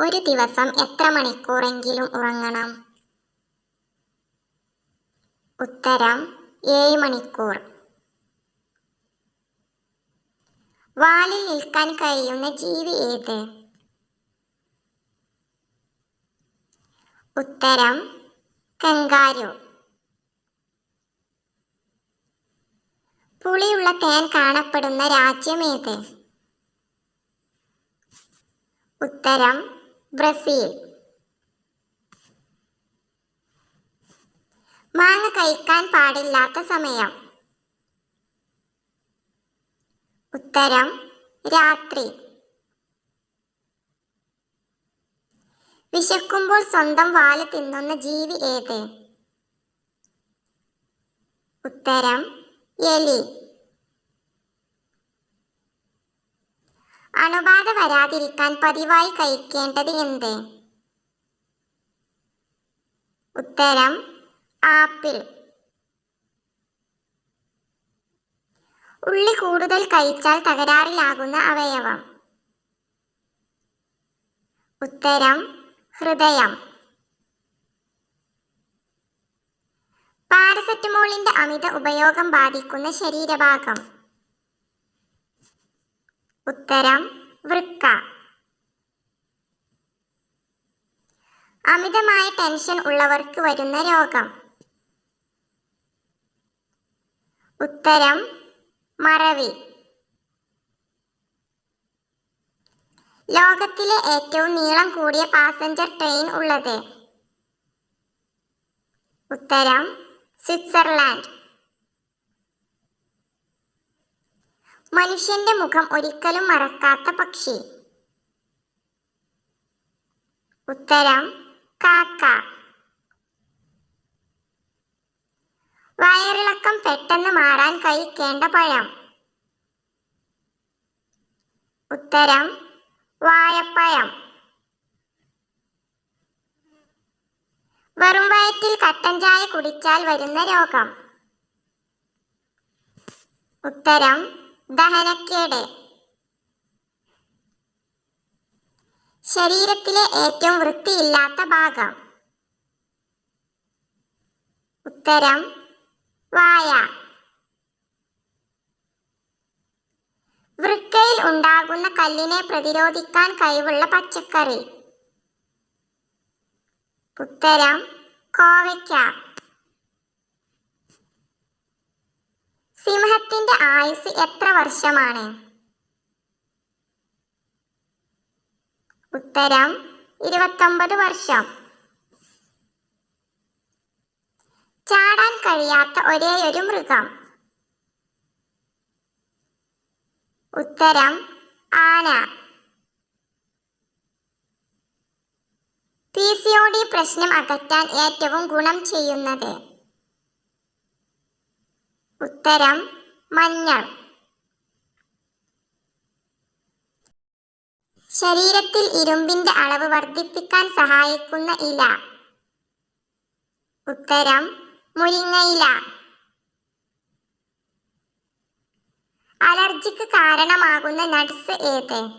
ഒരു ദിവസം എത്ര മണിക്കൂറെങ്കിലും ഉറങ്ങണം? ഉത്തരം ഏഴ് മണിക്കൂർ. വാലിൽ നിൽക്കാൻ കഴിയുന്ന ജീവി ഏത്? ഉത്തരം കങ്കാരു. പുളിയുള്ള തേൻ കാണപ്പെടുന്ന രാജ്യം ഉത്തരം ബ്രസീൽ. മാങ്ങ കഴിക്കാൻ പാടില്ലാത്ത സമയം. ഉത്തരം രാത്രി. വിശക്കുമ്പോൾ സ്വന്തം വാൽ തിന്നുന്ന ജീവി ഏത്? ഉത്തരം എലി. അണുബാധ വരാതിരിക്കാൻ പതിവായി കഴിക്കേണ്ടത് എന്ത്? ഉത്തരം ആപ്പിൾ. ഉള്ളി കൂടുതൽ കഴിച്ചാൽ തകരാറിലാകുന്ന അവയവം. ഉത്തരം ഹൃദയം. പാരസെറ്റമോളിന്റെ അമിത ഉപയോഗം ബാധിക്കുന്ന ശരീരഭാഗം. ഉത്തരം വൃക്ക. അമിതമായ ടെൻഷൻ ഉള്ളവർക്ക് വരുന്ന രോഗം. ഉത്തരം മറവി. ലോകത്തിലെ ഏറ്റവും നീളം കൂടിയ പാസഞ്ചർ ട്രെയിൻ ഉള്ളത്. ഉത്തരം സ്വിറ്റ്സർലാൻഡ്. മനുഷ്യന്റെ മുഖം ഒരിക്കലും മറക്കാത്ത പക്ഷി. ഉത്തരം കാക്ക. വയറിളക്കം പെട്ടെന്ന് മാറാൻ കഴിക്കേണ്ട പഴം. ഉത്തരം വാഴപ്പഴം. വെറും വയറ്റിൽ കട്ടൻ ചായ കുടിച്ചാൽ വരുന്ന രോഗം. ഉത്തരം ദഹനക്കേട് ശരീരത്തിലെ ഏറ്റവും വൃത്തിയില്ലാത്ത ഭാഗം. ഉത്തരം വായ. വൃക്കയിൽ ഉണ്ടാകുന്ന കല്ലിനെ പ്രതിരോധിക്കാൻ കഴിവുള്ള പച്ചക്കറി. ഉത്തരം കോവയ്ക്ക. സിംഹത്തിന്റെ ആയുസ് എത്ര വർഷമാണ്? ഉത്തരം ഇരുപത്തൊമ്പത് വർഷം. ചാടാൻ കഴിയാത്ത ഒരേയൊരു മൃഗം. ഉത്തരം ആന. പി സി ഒ ഡി പ്രശ്നം അകറ്റാൻ ഏറ്റവും ഗുണം ചെയ്യുന്നത് ഉത്തരം മഞ്ഞൾ. ശരീരത്തിൽ ഇരുമ്പിന്റെ അളവ് വർദ്ധിപ്പിക്കാൻ സഹായിക്കുന്ന ഇല. ഉത്തരം മുരിങ്ങയില. അലർജിക്ക് കാരണമാകുന്ന നട്സ് ഏത്?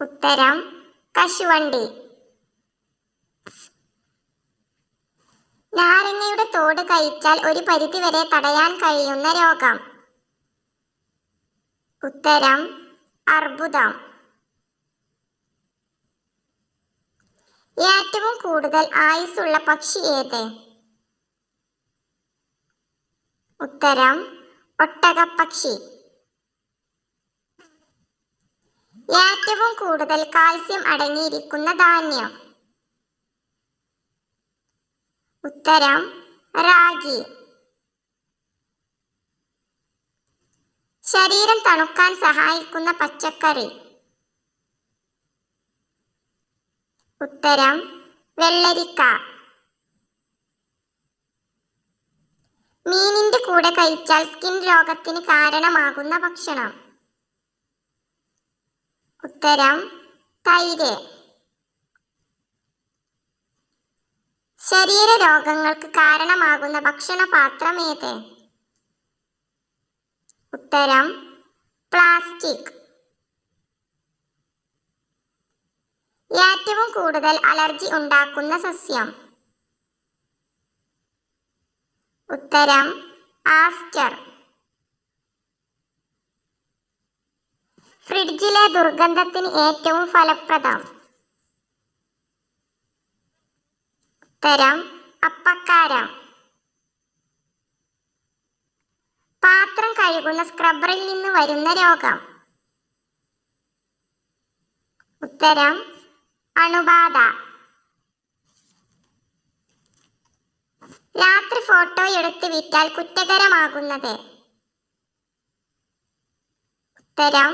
ഉത്തരം കശുവണ്ടി. നാരങ്ങയുടെ തോട് കഴിച്ചാൽ ഒരു പരിധിവരെ തടയാൻ കഴിയുന്ന രോഗം. ഉത്തരം അർബുദം. ഏറ്റവും കൂടുതൽ ആയുസ്സുള്ള പക്ഷി ഏത്? ഉത്തരം ഒട്ടകപ്പക്ഷി. ഏറ്റവും കൂടുതൽ കാൽസ്യം അടങ്ങിയിരിക്കുന്ന ധാന്യം. ഉത്തരം റാഗി. ശരീരം തണുക്കാൻ സഹായിക്കുന്ന പച്ചക്കറി. ഉത്തരം വെള്ളരിക്ക. മീനിന്റെ കൂടെ കഴിച്ചാൽ സ്കിൻ രോഗത്തിന് കാരണമാകുന്ന ഭക്ഷണം. ഉത്തരം തൈര്. ശരീര രോഗങ്ങൾക്ക് കാരണമാകുന്ന ഭക്ഷണ പാത്രം ഏത് ഉത്തരം പ്ലാസ്റ്റിക്. ഏറ്റവും കൂടുതൽ അലർജി ഉണ്ടാക്കുന്ന സസ്യം? ഉത്തരം ആസ്റ്റർ. ഫ്രിഡ്ജിലെ ദുർഗന്ധത്തിന് ഏറ്റവും ഫലപ്രദം. ഉത്തരം അപ്പക്കാരം. പാത്രം കഴുകുന്ന സ്ക്രബറിൽ നിന്ന് വരുന്ന രോഗം. ഉത്തരം അണുബാധ. രാത്രി ഫോട്ടോ എടുത്ത് വിറ്റാൽ കുറ്റകരമാകുന്നത്. ഉത്തരം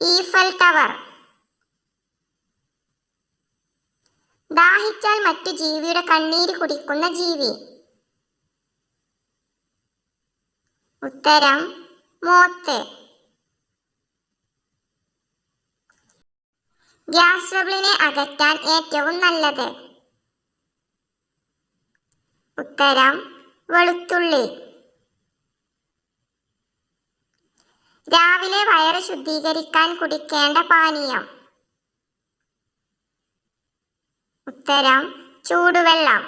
ഈഫൽ ടവർ ദാഹിച്ചാൽ മറ്റു ജീവിയുടെ കണ്ണീര് കുടിക്കുന്ന ജീവി. ഉത്തരം മോത്ത്. ഗ്യാസ് ട്രബിളിനെ അകറ്റാൻ ഏറ്റവും നല്ലത്. ഉത്തരം വെളുത്തുള്ളി. രാവിലെ വയറ് ശുദ്ധീകരിക്കാൻ കുടിക്കേണ്ട പാനീയം. ഉത്തരം ചൂടുവെള്ളം.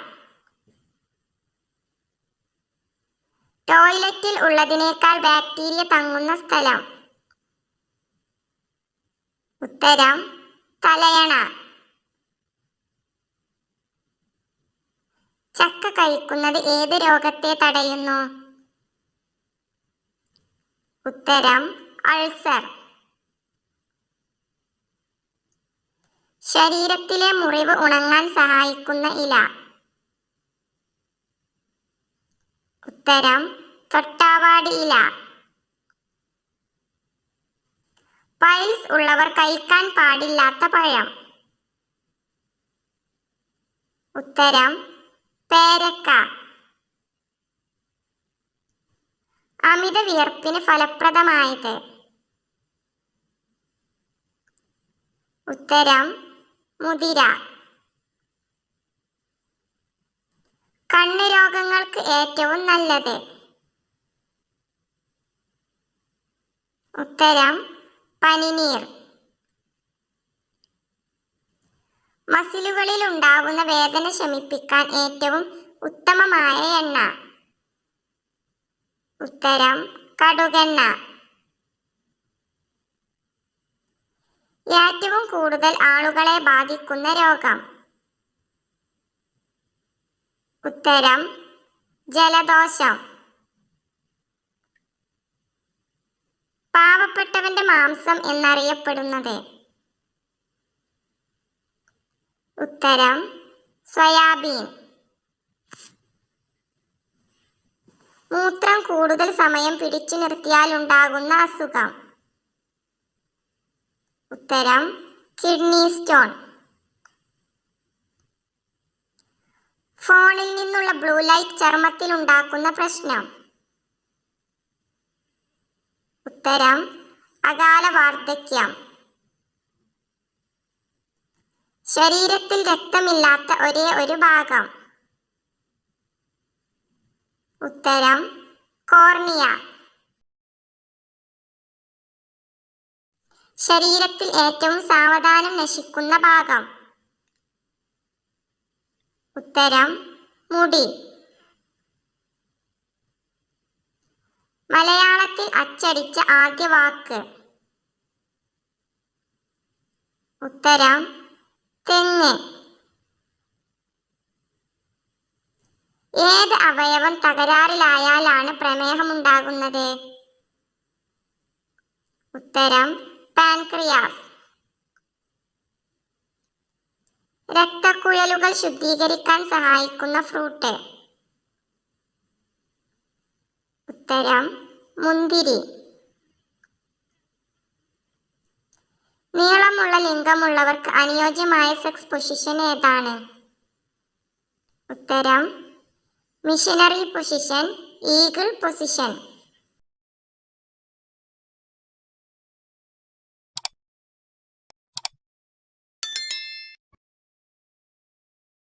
ടോയ്ലറ്റിൽ ഉള്ളതിനേക്കാൾ ബാക്ടീരിയ തങ്ങുന്ന സ്ഥലം. ഉത്തരം തലയണ. ചക്ക കഴിക്കുന്നത് ഏത് രോഗത്തെ തടയുന്നു? ഉത്തരം അൾസർ. ശരീരത്തിലെ മുറിവ് ഉണങ്ങാൻ സഹായിക്കുന്ന ഇല. ഉത്തരം തൊട്ടാവാടി ഇല. പൈൽസ് ഉള്ളവർ കഴിക്കാൻ പാടില്ലാത്ത പഴം. ഉത്തരം പേരക്ക. അമിത വിയർപ്പിന് ഫലപ്രദമായത്. ഉത്തരം മുതിര. കണ്ണ് രോഗങ്ങൾക്ക് ഏറ്റവും നല്ലത്. ഉത്തരം പനിനീർ. മസിലുകളിൽ ഉണ്ടാകുന്ന വേദന ശമിപ്പിക്കാൻ ഏറ്റവും ഉത്തമമായ എണ്ണ. ഉത്തരം കടുകെണ്ണ. ഏറ്റവും കൂടുതൽ ആളുകളെ ബാധിക്കുന്ന രോഗം. ഉത്തരം ജലദോഷം. പാവപ്പെട്ടവന്റെ മാംസം എന്നറിയപ്പെടുന്നത്. ഉത്തരം സോയാബീൻ. മൂത്രം കൂടുതൽ സമയം പിടിച്ചു നിർത്തിയാൽ ഉണ്ടാകുന്ന അസുഖം. ഉത്തരം കിഡ്നി സ്റ്റോൺ ഫോണിൽ നിന്നുള്ള ബ്ലൂ ലൈറ്റ് ചർമ്മത്തിൽ ഉണ്ടാക്കുന്ന പ്രശ്നം. ഉത്തരം അകാല വാർദ്ധക്യം. ശരീരത്തിൽ രക്തമില്ലാത്ത ഒരേ ഒരു ഭാഗം. ഉത്തരം കോർണിയ. ശരീരത്തിൽ ഏറ്റവും സാവധാനം നശിക്കുന്ന ഭാഗം. ഉത്തരം മുടി. മലയാളത്തിൽ അച്ചടിച്ച ആദ്യ വാക്ക്. ഉത്തരം തെങ്ങ്. ഏത് അവയവം തകരാറിലായാലാണ് പ്രമേഹമുണ്ടാകുന്നത്? ഉത്തരം പാൻക്രിയാസ്. രക്തക്കുഴലുകൾ ശുദ്ധീകരിക്കാൻ സഹായിക്കുന്ന ഫ്രൂട്ട്. ഉത്തരം മുന്തിരി. നീളമുള്ള ലിംഗമുള്ളവർക്ക് അനുയോജ്യമായ സെക്സ് പൊസിഷൻ ഏതാണ്? ഉത്തരം മിഷനറി പൊസിഷൻ ഈഗിൾ പൊസിഷൻ